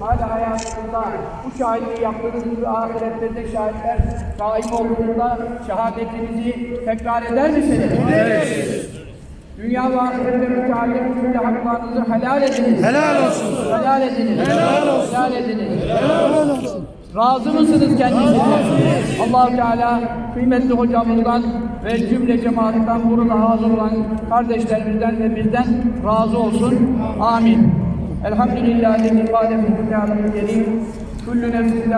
hala hayatınızda bu şahitliği yaptığınız gibi ahirette de şahitler daim olduğunda şehadetinizi tekrar eder misiniz? Evet. Dünya ve ahirette müteallim cümle haklarınızı helal ediniz. Helal olsun. Helal ediniz. Helal olsun. Helal ediniz. Helal olsun. Razı mısınız kendisinden? allah Teala kıymetli hocamızdan ve cümle cemaatten burada hazır olan kardeşlerimizden ve bizden razı olsun. Amin. Elhamdülillahi kâle fi kitâbihil kerîm. Kullu nefsin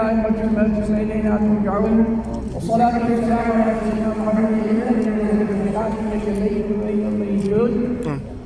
mevt ve ileynâ turcaûn. Ve salâtu ve selâmu alâ seyyidina Muhammedin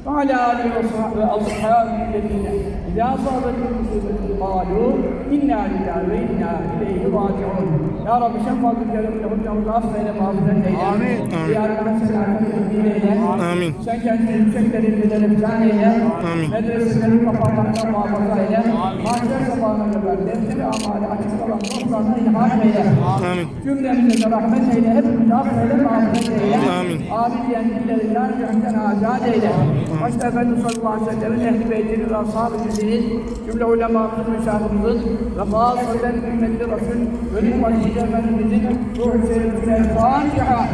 وعلى آله وصحبه وأصحابه الذين إذا أصابتهم مصيبة قالوا إنا لله وإنا إليه راجعون يا رب شفا ذكرهم له الجوز أفضل مغفرة إليه آمين. يا رب سلام إليه Amin. Sen kendini yüksekleri bilen imtihan eyle. Amin. Medreselerin kapanmaktan muhafaza eyle. Mahşer sabahına kadar defteri amali açık olan dostlarına ilhak eyle. Amin. Cümlemize de rahmet eyle. Hepimize affeyle, mağfiret eyle. Amin. Amin diyen dillerinden cehden azat eyle. Başta Efendimiz sallallahu aleyhi ve sellem'in ehli beytinin ve ashab-ı cüzinin cümle ulemamızın, müşahımızın ve bazılarından kıymetli Resul, Valide Efendimizin ruh-u şerifine Fatiha.